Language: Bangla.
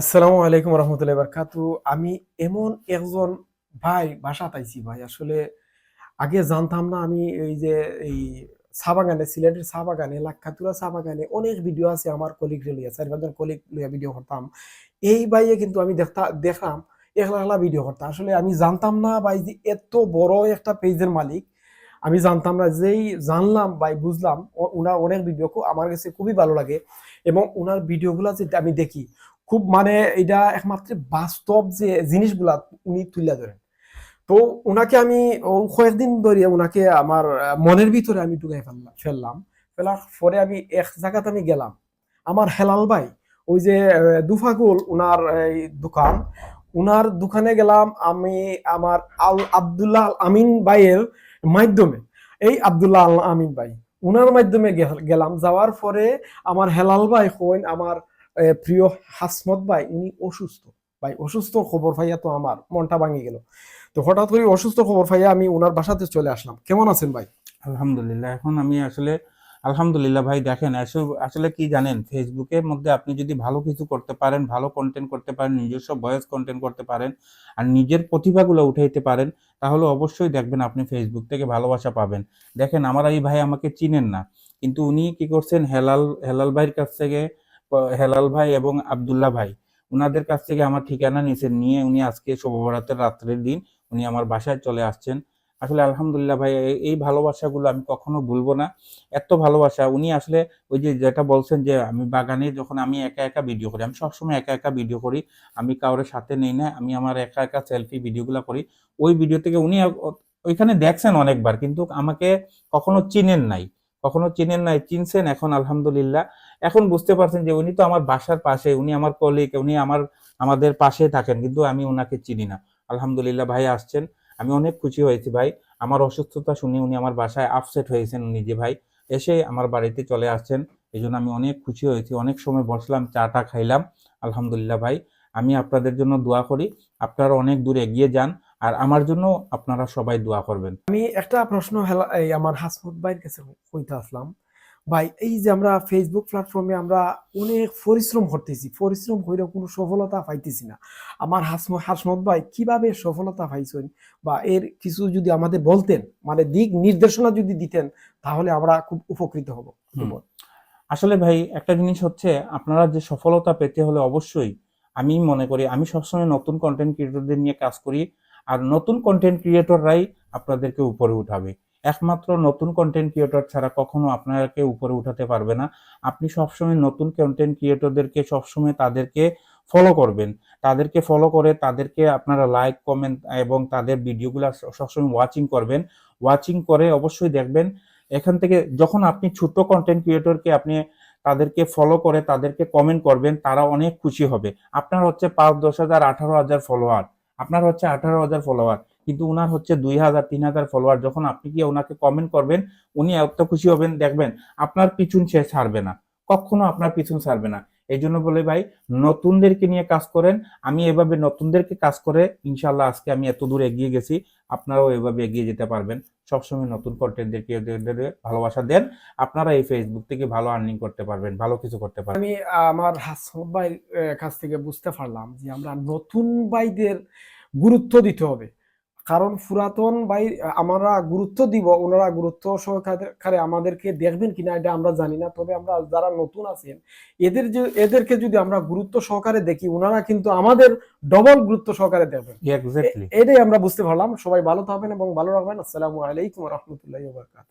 আসসালামু আলাইকুম রহমতুল্লাহ বারকাতু। আমি এমন একজন ভাই বাসা পাইছি ভাই, আসলে আগে জানতাম না আমি এই যে এই চা বাগানে, সিলেটের চা বাগানে, লাক্ষাতুরা চা বাগানে অনেক ভিডিও আছে আমার কলিগ লইয়া, চার পাঁচজন কলিগ লইয়া ভিডিও করতাম। এই ভাইয়ে কিন্তু আমি দেখতা, দেখলাম, একলা একলা ভিডিও করতাম আসলে আমি জানতাম না ভাই যে এত বড় একটা পেজের মালিক। আমি জানতাম না, যেই জানলাম ভাই, বুঝলাম ওনার অনেক ভিডিও আমার কাছে খুবই ভালো লাগে। এবং উনার ভিডিওগুলো যেটা আমি দেখি খুব মানে এটা একমাত্র বাস্তব যে জিনিসগুলা উনি তুলে ধরেন। তো উনাকে আমি কয়েকদিন ধরে উনাকে আমার মনের ভিতরে আমি ঢুকাই ফেললাম ফেললাম। ফেলার পরে আমি এক জায়গাতে আমি গেলাম। আমার হেলাল ভাই, ওই যে দুফাকুল এই দোকান, উনার দোকানে গেলাম আমি আমার আল আবদুল্লাহ আমিন ভাইয়ের মাধ্যমে। এই আবদুল্লাহ আমিন ভাই, উনার মাধ্যমে গেলাম। যাওয়ার পরে আমার হেলাল ভাই কইন আমার প্রিয় হাসমত ভাই, উনি অসুস্থ। ভাই, অসুস্থ খবর পাইয়া তো আমার, মনটা ভাঙে গেল। তো হঠাৎ করে অসুস্থ খবর পাইয়া আমি ওনার বাসাতে চলে আসলাম। কেমন আছেন ভাই? আলহামদুলিল্লাহ, এখন আমি আসলে, আলহামদুলিল্লাহ ভাই দেখেন, আসলে কি জানেন ফেসবুকের মধ্যে আপনি যদি ভালো কিছু করতে পারেন, ভালো কন্টেন্ট করতে পারেন, নিজস্ব ভয়েস কন্টেন্ট করতে পারেন, আর নিজের প্রতিভাগুলো উঠাইতে পারেন, তাহলে অবশ্যই দেখবেন আপনি ফেসবুক থেকে ভালোবাসা পাবেন। দেখেন, আমার এই ভাই আমাকে চিনেন না, কিন্তু উনি কি করছেন, হেলাল হেলাল ভাইয়ের কাছ থেকে হেলাল ভাই এবং আবদুল্লাহ ভাই, উনাদের কাছ থেকে আমার ঠিকানা নিয়েছেন নিয়ে উনি আজকে শুভবরাতের রাত্রের দিন উনি আমার বাসায় চলে আসছেন। আসলে আলহামদুলিল্লাহ ভাই এই- ভালোবাসাগুলো আমি কখনো ভুলবো না। এত ভালোবাসা, উনি আসলে ওই যে যেটা বলছেন যে আমি বাগানে যখন আমি একা একা ভিডিও করি, আমি সবসময় একা একা ভিডিও করি, আমি কারোর সাথে নেই না, আমি আমার একা একা সেলফি ভিডিওগুলো করি। ওই ভিডিও থেকে উনি ওইখানে দেখছেন অনেকবার, কিন্তু আমাকে কখনো চিনেন নাই। কখনো চিনেন নাই, চিনছেন, এখন আলহামদুলিল্লাহ। এখন বুঝতে পারছেন যে উনি তো আমার বাসার পাশে, উনি আমার কলিগ উনি আমার, আমাদের পাশে থাকেন, কিন্তু আমি ওনাকে চিনি না। আলহামদুলিল্লাহ ভাই আসছেন, আমি অনেক খুশি হয়েছি ভাই। আমার অসুস্থতা শুনে উনি আমার বাসায় আপসেট হয়েছেন উনি যে ভাই, এসে আমার বাড়িতে চলে আসছেন এই জন্য আমি অনেক খুশি হয়েছি। অনেক সময় বসলাম চাটা খাইলাম, আলহামদুলিল্লাহ ভাই। আমি আপনাদের জন্য দোয়া করি, আপনারা অনেক দূর এগিয়ে যান আর আমার জন্য আপনারা সবাই দোয়া করবেন। আমি একটা প্রশ্ন এই আমার হাসমত ভাইয়ের কাছে কইতে আসলাম। ভাই এই যে আমরা ফেসবুক প্ল্যাটফর্মে আমরা অনেক পরিশ্রম করতেছি পরিশ্রম করে কোনো সফলতা পাইতেছি না। আমার হাসম হাসমত ভাই কীভাবে সফলতা পাইছেন বা এর কিছু যদি আমাদের বলতেন মানে দিক নির্দেশনা যদি দিতেন তাহলে আমরা খুব উপকৃত হব। আসলে ভাই একটা জিনিস হচ্ছে আপনারা যে সফলতা পেতে হলে অবশ্যই আমি মনে করি আমি সবসময় নতুন কন্টেন্ট ক্রিয়েটরদের নিয়ে কাজ করি আর নতুন কন্টেন্ট ক্রিয়েটররাই আপনাদেরকে উপরে উঠাবে। একমাত্র নতুন কন্টেন্ট ক্রিয়েটর ছাড়া কখনো আপনাকে উপরে উঠাতে পারবে না। আপনি সবসময় নতুন কন্টেন্ট ক্রিয়েটরদেরকে সবসময় তাদেরকে ফলো করবেন। তাদেরকে ফলো করে তাদেরকে আপনারা লাইক কমেন্ট এবং তাদের ভিডিওগুলো সবসময় ওয়াচিং করবেন। ওয়াচিং করে অবশ্যই দেখবেন। এখান থেকে যখন আপনি ছোট কন্টেন্ট ক্রিয়েটরকে আপনি তাদেরকে ফলো করে তাদেরকে কমেন্ট করবেন, তারা অনেক খুশি হবে। আপনার হচ্ছে পাঁচ দশ হাজার, আঠারো হাজার ফলোয়ার আপনার হচ্ছে আঠারো হাজার ফলোয়ার কিন্তু ওনার হচ্ছে দুই হাজার, তিন হাজার ফলোয়ার যখন আপনি গিয়ে ওনাকে কমেন্ট করবেন, উনি এত খুশি হবেন, দেখবেন আপনার পিছন সে ছাড়বে না, কখনো আপনার পিছন ছাড়বে না। এই জন্য বলে ভাই, নতুনদেরকে নিয়ে কাজ করেন। আমি এভাবে নতুনদেরকে কাজ করে ইনশাল্লাহ আজকে আমি এত দূর এগিয়ে গেছি, আপনারাও এভাবে এগিয়ে যেতে পারবেন। সবসময় নতুন কন্টেন্টদেরকে ভালোবাসা দেন। আপনারা এই ফেসবুক থেকে ভালো আর্নিং করতে পারবেন, ভালো কিছু করতে পারবেন। আমি আমার হাসমত ভাইয়ের কাছ থেকে বুঝতে পারলাম যে আমরা নতুন ভাইদের গুরুত্ব দিতে হবে। কারণ পুরাতন ভাই আমরা গুরুত্ব দিব ওনারা গুরুত্ব সহকারে আমাদেরকে দেখবেন কিনা এটা আমরা জানি না। তবে আমরা যারা নতুন আছেন এদের যে এদেরকে যদি আমরা গুরুত্ব সহকারে দেখি ওনারা কিন্তু আমাদের ডবল গুরুত্ব সহকারে দেখবেন। এটাই আমরা বুঝতে পারলাম। সবাই ভালো থাকবেন এবং ভালো রাখবেন। আসসালামু আলাইকুম রহমতুল্লাহ বারকাত